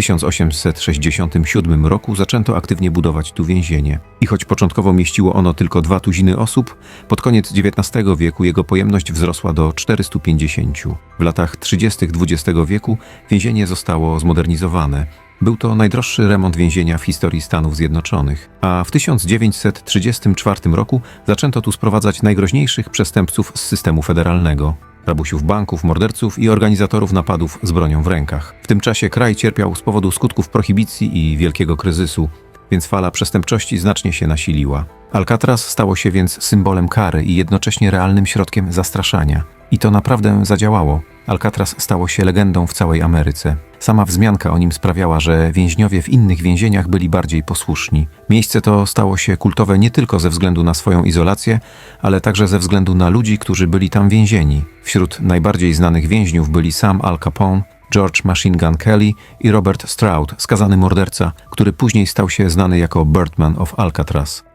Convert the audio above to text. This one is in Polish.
1867 roku zaczęto aktywnie budować tu więzienie. I choć początkowo mieściło ono tylko dwa tuziny osób, pod koniec XIX wieku jego pojemność wzrosła do 450. W latach 30. XX wieku więzienie zostało zmodernizowane. Był to najdroższy remont więzienia w historii Stanów Zjednoczonych, a w 1934 roku zaczęto tu sprowadzać najgroźniejszych przestępców z systemu federalnego. Rabusiów banków, morderców i organizatorów napadów z bronią w rękach. W tym czasie kraj cierpiał z powodu skutków prohibicji i wielkiego kryzysu, więc fala przestępczości znacznie się nasiliła. Alcatraz stało się więc symbolem kary i jednocześnie realnym środkiem zastraszania. I to naprawdę zadziałało. Alcatraz stało się legendą w całej Ameryce. Sama wzmianka o nim sprawiała, że więźniowie w innych więzieniach byli bardziej posłuszni. Miejsce to stało się kultowe nie tylko ze względu na swoją izolację, ale także ze względu na ludzi, którzy byli tam więzieni. Wśród najbardziej znanych więźniów byli Sam Al Capone, George Machine Gun Kelly i Robert Stroud, skazany morderca, który później stał się znany jako Birdman of Alcatraz.